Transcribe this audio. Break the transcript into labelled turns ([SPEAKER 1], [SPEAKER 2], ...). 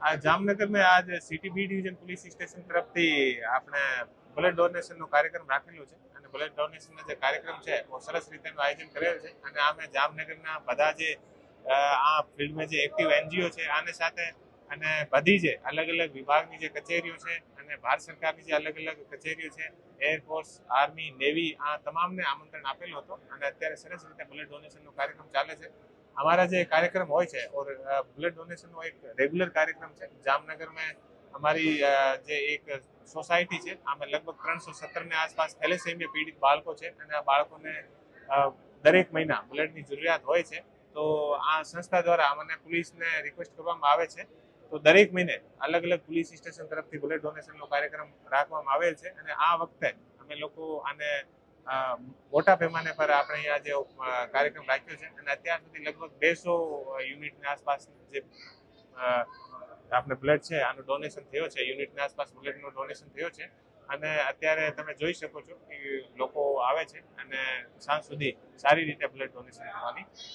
[SPEAKER 1] આ જામનગરમાં આજ city B division police station તરફથી આપણે બ્લડ ડોનેશનનો કાર્યક્રમ રાખેલો છે. અને બ્લડ ડોનેશનનો જે કાર્યક્રમ છે બહુ સરસ રીતેનું આયોજન કરેલ છે. અને આમે જામનગરના બધા જે આ ફિલ્ડમાં જે એક્ટિવ એનજીઓ છે, આને સાથે અને બધી જે અલગ અલગ વિભાગની જે કચેરીઓ છે અને ભારત સરકારની જે અલગ અલગ કચેરીઓ છે એરફોર્સ આર્મી, નેવી, આ તમામને આમંત્રણ આપેલું હતું. અને અત્યારે સરસ રીતે બ્લડ ડોનેશનનો કાર્યક્રમ ચાલે છે. અમારા જે કાર્યક્રમ હોય છે, ઓર બ્લડ ડોનેશનનો એક રેગ્યુલર કાર્યક્રમ છે. જામનગરમાં અમારી જે એક સોસાયટી છે, આમાં લગભગ ત્રણસો સત્તરની આસપાસ થેલેસેમિયા પીડિત બાળકો છે, અને આ બાળકોને દરેક મહિના બ્લડની જરૂરિયાત હોય છે. તો આ સંસ્થા દ્વારા અમને પોલીસને રિક્વેસ્ટ કરવામાં આવે છે. તો દરેક મહિને અલગ અલગ પોલીસ સ્ટેશન તરફથી બ્લડ ડોનેશનનો કાર્યક્રમ રાખવામાં આવેલ છે. અને આ વખતે અમે લોકો આને મોટા પેમાને પર આપણે અહીંયા જે કાર્યક્રમ રાખ્યો છે અને અત્યાર સુધી લગભગ બેસો યુનિટની આસપાસ જે આપણે બ્લડ છે, આનું ડોનેશન થયો છે, યુનિટની આસપાસ બ્લડનું ડોનેશન થયો છે અને અત્યારે તમે જોઈ શકો છો કે લોકો આવે છે અને સાંજ સુધી સારી રીતે બ્લડ ડોનેશન કરવાની